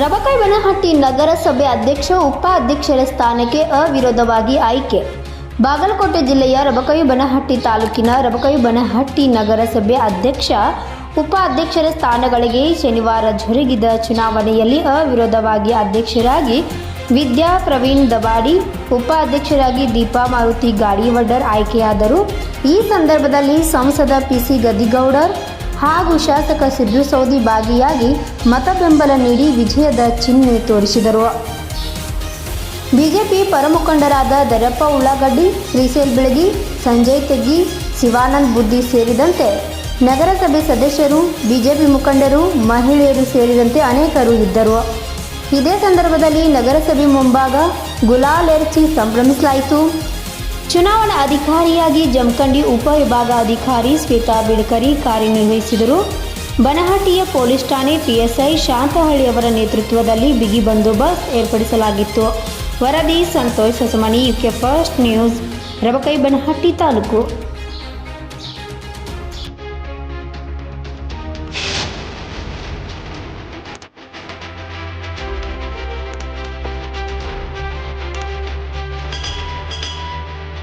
ರಬಕೈಬನಹಟ್ಟಿ ನಗರಸಭೆ ಅಧ್ಯಕ್ಷ, ಉಪಾಧ್ಯಕ್ಷರ ಸ್ಥಾನಕ್ಕೆ ಅವಿರೋಧವಾಗಿ ಆಯ್ಕೆ. ಬಾಗಲಕೋಟೆ ಜಿಲ್ಲೆಯ ರಬಕೈಬನಹಟ್ಟಿ ತಾಲೂಕಿನ ರಬಕೈಬನಹಟ್ಟಿ ನಗರಸಭೆ ಅಧ್ಯಕ್ಷ, ಉಪಾಧ್ಯಕ್ಷರ ಸ್ಥಾನಗಳಿಗೆ ಶನಿವಾರ ಜರುಗಿದ ಚುನಾವಣೆಯಲ್ಲಿ ಅವಿರೋಧವಾಗಿ ಅಧ್ಯಕ್ಷರಾಗಿ ವಿದ್ಯಾ ಪ್ರವೀಣ್ ದಬಾಡಿ ಉಪಾಧ್ಯಕ್ಷರಾಗಿ ದೀಪಾ ಮಾರುತಿ ಗಾಡಿವಡ್ಡರ್ ಆಯ್ಕೆಯಾದರು. ಈ ಸಂದರ್ಭದಲ್ಲಿ ಸಂಸದ ಪಿಸಿ ಗದ್ದಿಗೌಡರ್ ಹಾಗೂ ಶಾಸಕ ಸಿದ್ದು ಸೌದಿ ಭಾಗಿಯಾಗಿ ಮತ ಬೆಂಬಲ ನೀಡಿ ವಿಜಯದ ಚಿಹ್ನೆ ತೋರಿಸಿದರು. ಬಿಜೆಪಿ ಪರಮುಖಂಡರಾದ ದರಪ್ಪ ಉಳ್ಳಾಗಡ್ಡಿ, ಶ್ರೀಶೈಲ್ ಬೆಳಗಿ, ಸಂಜಯ್ ತೆಗ್ಗಿ, ಶಿವಾನಂದ್ ಬುದ್ಧಿ ಸೇರಿದಂತೆ ನಗರಸಭೆ ಸದಸ್ಯರು, ಬಿಜೆಪಿ ಮುಖಂಡರು, ಮಹಿಳೆಯರು ಸೇರಿದಂತೆ ಅನೇಕರು ಇದ್ದರು. ಇದೇ ಸಂದರ್ಭದಲ್ಲಿ ನಗರಸಭೆ ಮುಂಭಾಗ ಗುಲಾಲ್ ಎರ್ಚಿ ಸಂಭ್ರಮಿಸಲಾಯಿತು. ಚುನಾವಣಾ ಅಧಿಕಾರಿಯಾಗಿ ಜಮಖಂಡಿ ಉಪವಿಭಾಗಾಧಿಕಾರಿ ಶ್ವೇತಾ ಬಿಡ್ಕರಿ ಕಾರ್ಯನಿರ್ವಹಿಸಿದರು. ಬನಹಟ್ಟಿಯ ಪೊಲೀಸ್ ಠಾಣೆ ಪಿಎಸ್ಐ ಶಾಂತಹಳ್ಳಿ ಅವರ ನೇತೃತ್ವದಲ್ಲಿ ಬಿಗಿ ಬಂದೋಬಸ್ತ್ ಏರ್ಪಡಿಸಲಾಗಿತ್ತು. ವರದಿ Santosh Hosamani, UK first news, Rabkavi, Banahatti taluk.